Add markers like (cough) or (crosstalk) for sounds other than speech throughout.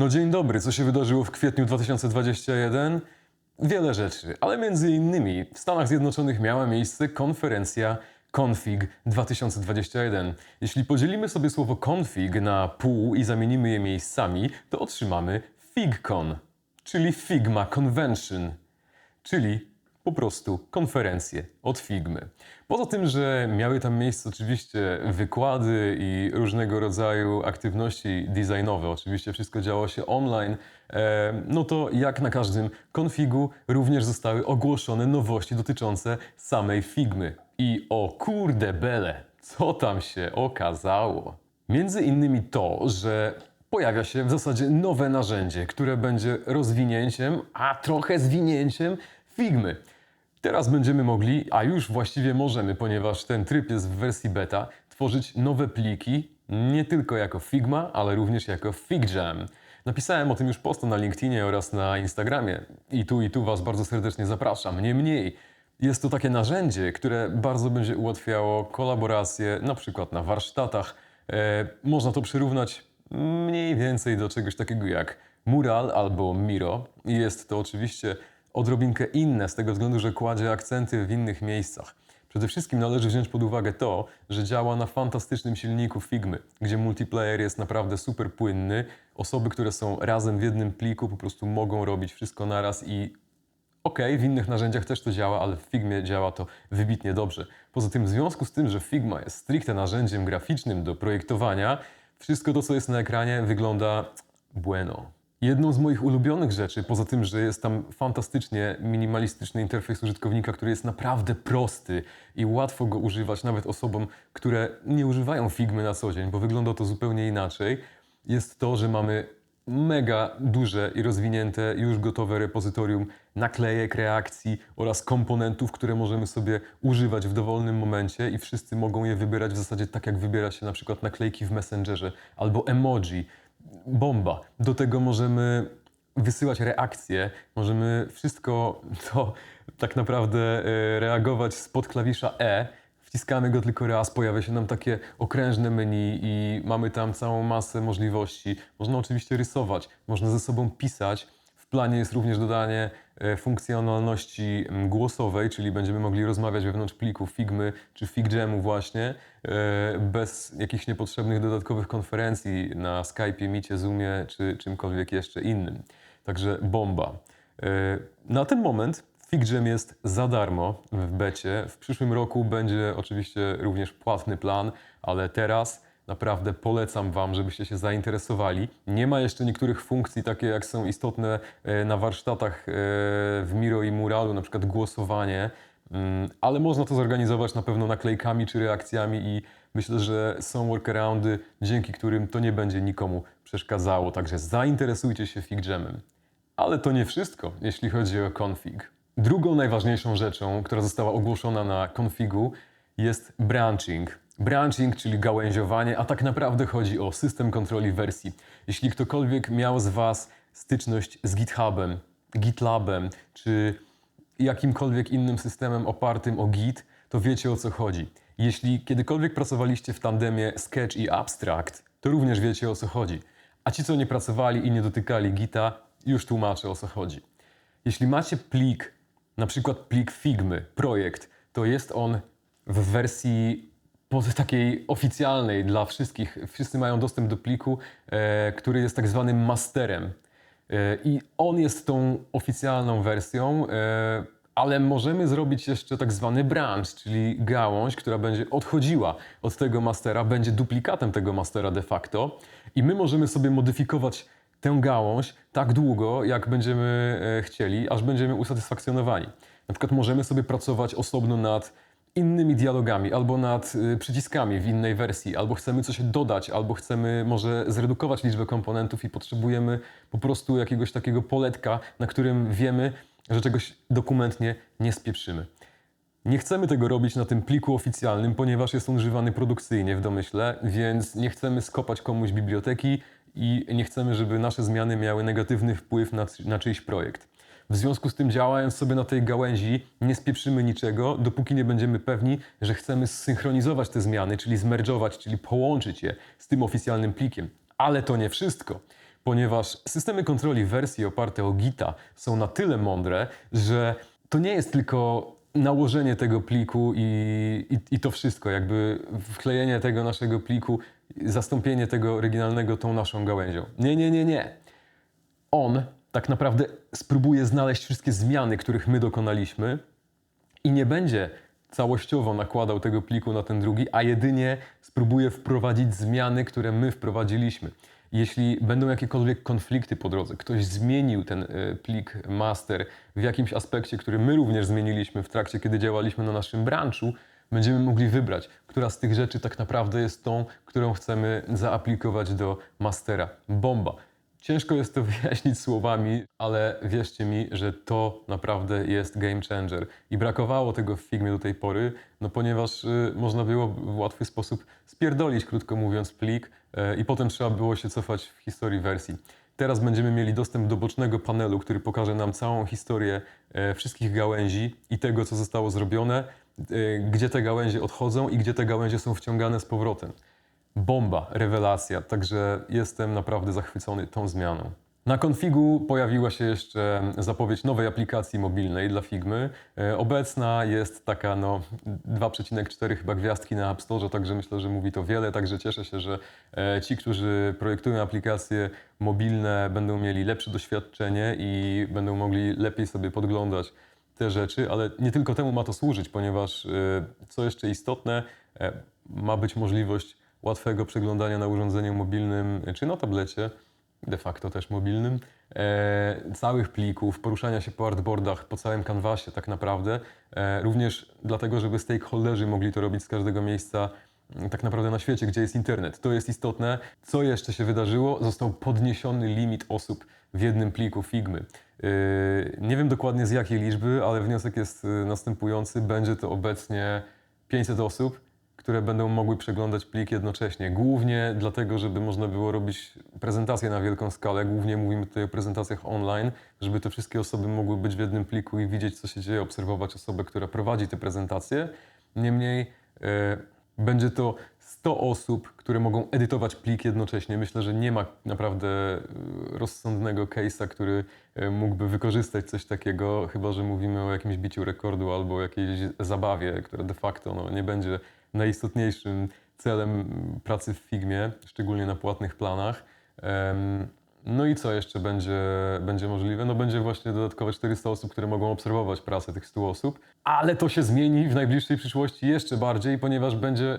No dzień dobry, co się wydarzyło w kwietniu 2021? Wiele rzeczy, ale między innymi w Stanach Zjednoczonych miała miejsce konferencja Config 2021. Jeśli podzielimy sobie słowo config na pół i zamienimy je miejscami, to otrzymamy FigCon, czyli Figma Convention, czyli po prostu konferencje od Figmy. Poza tym, że miały tam miejsce oczywiście wykłady i różnego rodzaju aktywności designowe, oczywiście wszystko działo się online, e, no to jak na każdym konfigu również zostały ogłoszone nowości dotyczące samej Figmy. I o kurde bele, co tam się okazało? Między innymi to, że pojawia się w zasadzie nowe narzędzie, które będzie rozwinięciem, a trochę zwinięciem Figmy. Teraz będziemy mogli, a już właściwie możemy, ponieważ ten tryb jest w wersji beta, tworzyć nowe pliki nie tylko jako Figma, ale również jako FigJam. Napisałem o tym już posta na LinkedInie oraz na Instagramie i tu i tu Was bardzo serdecznie zapraszam. Niemniej jest to takie narzędzie, które bardzo będzie ułatwiało kolaborację, na przykład na warsztatach. E, można to przyrównać mniej więcej do czegoś takiego jak Mural albo Miro. Jest to oczywiście odrobinkę inne z tego względu, że kładzie akcenty w innych miejscach. Przede wszystkim należy wziąć pod uwagę to, że działa na fantastycznym silniku Figmy, gdzie multiplayer jest naprawdę super płynny. Osoby, które są razem w jednym pliku, po prostu mogą robić wszystko naraz i Okej, w innych narzędziach też to działa, ale w Figmie działa to wybitnie dobrze. Poza tym, w związku z tym, że Figma jest stricte narzędziem graficznym do projektowania, wszystko to, co jest na ekranie, wygląda bueno. Jedną z moich ulubionych rzeczy, poza tym, że jest tam fantastycznie minimalistyczny interfejs użytkownika, który jest naprawdę prosty i łatwo go używać nawet osobom, które nie używają Figmy na co dzień, bo wygląda to zupełnie inaczej, jest to, że mamy mega duże i rozwinięte, już gotowe repozytorium naklejek, reakcji oraz komponentów, które możemy sobie używać w dowolnym momencie i wszyscy mogą je wybierać w zasadzie tak, jak wybiera się na przykład naklejki w Messengerze albo emoji. Bomba. Do tego możemy wysyłać reakcje, możemy wszystko to tak naprawdę e, reagować spod klawisza E. Wciskamy go tylko raz, pojawia się nam takie okrężne menu i mamy tam całą masę możliwości. Można oczywiście rysować, można ze sobą pisać. Planie jest również dodanie e, funkcjonalności głosowej, czyli będziemy mogli rozmawiać wewnątrz pliku Figmy czy FigJamu właśnie, e, bez jakichś niepotrzebnych dodatkowych konferencji na Skype'ie, Micie, Zoomie czy czymkolwiek jeszcze innym. Także bomba. E, Na ten moment FigJam jest za darmo w becie. W przyszłym roku będzie oczywiście również płatny plan, ale teraz naprawdę polecam Wam, żebyście się zainteresowali. Nie ma jeszcze niektórych funkcji, takie jak są istotne e, na warsztatach e, w Miro i Muralu, na przykład głosowanie, Mm, ale można to zorganizować na pewno naklejkami czy reakcjami i myślę, że są workaroundy, dzięki którym to nie będzie nikomu przeszkadzało. Także zainteresujcie się FigJamem. Ale to nie wszystko, jeśli chodzi o config. Drugą najważniejszą rzeczą, która została ogłoszona na configu jest branching. Branching, czyli gałęziowanie, a tak naprawdę chodzi o system kontroli wersji. Jeśli ktokolwiek miał z Was styczność z GitHubem, GitLabem, czy jakimkolwiek innym systemem opartym o Git, to wiecie o co chodzi. Jeśli kiedykolwiek pracowaliście w tandemie Sketch i Abstract, to również wiecie o co chodzi. A ci, co nie pracowali i nie dotykali Gita, już tłumaczę o co chodzi. Jeśli macie plik, na przykład plik Figmy, projekt, to jest on w wersji pod takiej oficjalnej dla wszystkich. Wszyscy mają dostęp do pliku, e, który jest tak zwanym masterem. E, I on jest tą oficjalną wersją, e, ale możemy zrobić jeszcze tak zwany branch, czyli gałąź, która będzie odchodziła od tego mastera, będzie duplikatem tego mastera de facto. I my możemy sobie modyfikować tę gałąź tak długo, jak będziemy e, chcieli, aż będziemy usatysfakcjonowani. Na przykład możemy sobie pracować osobno nad innymi dialogami, albo nad y, przyciskami w innej wersji, albo chcemy coś dodać, albo chcemy może zredukować liczbę komponentów i potrzebujemy po prostu jakiegoś takiego poletka, na którym wiemy, że czegoś dokumentnie nie spieprzymy. Nie chcemy tego robić na tym pliku oficjalnym, ponieważ jest on używany produkcyjnie w domyśle, więc nie chcemy skopać komuś biblioteki i nie chcemy, żeby nasze zmiany miały negatywny wpływ na, na czyjś projekt. W związku z tym, działając sobie na tej gałęzi, nie spieprzymy niczego, dopóki nie będziemy pewni, że chcemy zsynchronizować te zmiany, czyli zmerdżować, czyli połączyć je z tym oficjalnym plikiem. Ale to nie wszystko, ponieważ systemy kontroli wersji oparte o Gita są na tyle mądre, że to nie jest tylko nałożenie tego pliku i, i, i to wszystko, jakby wklejenie tego naszego pliku, zastąpienie tego oryginalnego tą naszą gałęzią. Nie, nie, nie, nie. On tak naprawdę spróbuje znaleźć wszystkie zmiany, których my dokonaliśmy i nie będzie całościowo nakładał tego pliku na ten drugi, a jedynie spróbuje wprowadzić zmiany, które my wprowadziliśmy. Jeśli będą jakiekolwiek konflikty po drodze, ktoś zmienił ten e, plik master w jakimś aspekcie, który my również zmieniliśmy w trakcie, kiedy działaliśmy na naszym branchu, będziemy mogli wybrać, która z tych rzeczy tak naprawdę jest tą, którą chcemy zaaplikować do mastera. Bomba. Ciężko jest to (laughs) wyjaśnić słowami, ale wierzcie mi, że to naprawdę jest game changer. I brakowało tego w Figmie do tej pory, no ponieważ y, można było w łatwy sposób spierdolić, krótko mówiąc, plik y, i potem trzeba było się cofać w historii wersji. Teraz będziemy mieli dostęp do bocznego panelu, który pokaże nam całą historię e, wszystkich gałęzi i tego, co zostało zrobione, e, gdzie te gałęzie odchodzą i gdzie te gałęzie są wciągane z powrotem bomba, rewelacja, także jestem naprawdę zachwycony tą zmianą. Na konfigu pojawiła się jeszcze zapowiedź nowej aplikacji mobilnej dla Figmy. E, Obecna jest taka no 2,4 chyba gwiazdki na App Store, także myślę, że mówi to wiele, także cieszę się, że e, ci, którzy projektują aplikacje mobilne będą mieli lepsze doświadczenie i będą mogli lepiej sobie podglądać te rzeczy, ale nie tylko temu ma to służyć, ponieważ e, co jeszcze istotne, ma być możliwość łatwego przeglądania na urządzeniu mobilnym czy na tablecie, de facto też mobilnym, e, całych plików, poruszania się po artboardach, po całym kanwasie tak naprawdę. E, również dlatego, żeby stakeholderzy mogli to robić z każdego miejsca m, tak naprawdę na świecie, gdzie jest internet. To jest istotne. Co jeszcze się wydarzyło? Został podniesiony limit osób w jednym pliku Figmy. E, nie wiem dokładnie z jakiej liczby, ale wniosek jest e, następujący. Będzie to obecnie 500 osób które będą mogły przeglądać plik jednocześnie. Głównie dlatego, żeby można było robić prezentacje na wielką skalę. Głównie mówimy tutaj o prezentacjach online, żeby te wszystkie osoby mogły być w jednym pliku i widzieć, co się dzieje, obserwować osobę, która prowadzi te prezentacje. Niemniej e, będzie to 100 osób, które mogą edytować plik jednocześnie. Myślę, że nie ma naprawdę e, rozsądnego case'a, który e, mógłby wykorzystać coś takiego, chyba że mówimy o jakimś biciu rekordu albo jakiejś zabawie, która de facto no, nie będzie najistotniejszym celem pracy w Figmie, szczególnie na płatnych planach. No i co jeszcze będzie, będzie możliwe? No będzie właśnie dodatkowe 400 osób, które mogą obserwować pracę tych 100 osób, ale to się zmieni w najbliższej przyszłości jeszcze bardziej, ponieważ będzie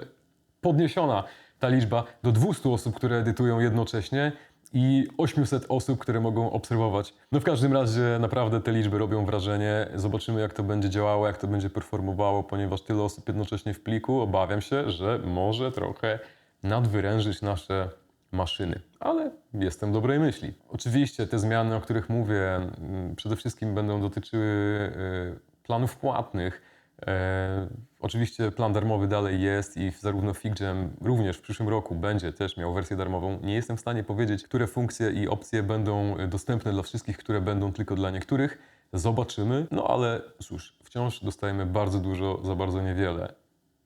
podniesiona ta liczba do 200 osób, które edytują jednocześnie i 800 osób, które mogą obserwować. No w każdym razie naprawdę te liczby robią wrażenie. Zobaczymy jak to będzie działało, jak to będzie performowało, ponieważ tyle osób jednocześnie w pliku, obawiam się, że może trochę nadwyrężyć nasze maszyny, ale jestem dobrej myśli. Oczywiście te zmiany, o których mówię, mm, przede wszystkim będą dotyczyły y, planów płatnych. E, oczywiście plan darmowy dalej jest i zarówno FigJam również w przyszłym roku będzie też miał wersję darmową. Nie jestem w stanie powiedzieć, które funkcje i opcje będą y, dostępne dla wszystkich, które będą tylko dla niektórych. Zobaczymy, no ale cóż, wciąż dostajemy bardzo dużo za bardzo niewiele,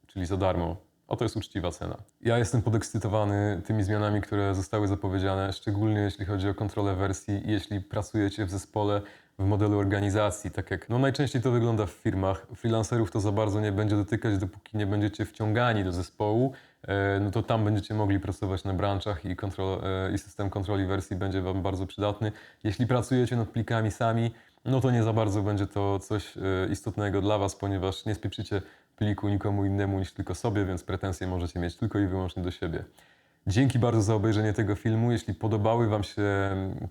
czyli za darmo. Oto jest uczciwa cena. Ja jestem podekscytowany tymi zmianami, które zostały zapowiedziane, szczególnie jeśli chodzi o kontrolę wersji, jeśli pracujecie w zespole w modelu organizacji, tak jak no najczęściej to wygląda w firmach. Freelancerów to za bardzo nie będzie dotykać, dopóki nie będziecie wciągani do zespołu, e, no to tam będziecie mogli pracować na branczach i, kontrol, e, i system kontroli wersji będzie Wam bardzo przydatny. Jeśli pracujecie nad plikami sami, no to nie za bardzo będzie to coś e, istotnego dla Was, ponieważ nie spieprzycie pliku nikomu innemu niż tylko sobie, więc pretensje możecie mieć tylko i wyłącznie do siebie. Dzięki bardzo za obejrzenie tego filmu. Jeśli podobały wam się,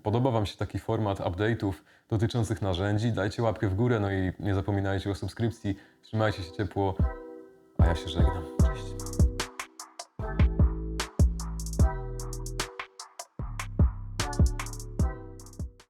podoba Wam się taki format update'ów dotyczących narzędzi, dajcie łapkę w górę, no i nie zapominajcie o subskrypcji. Trzymajcie się ciepło, a ja się żegnam.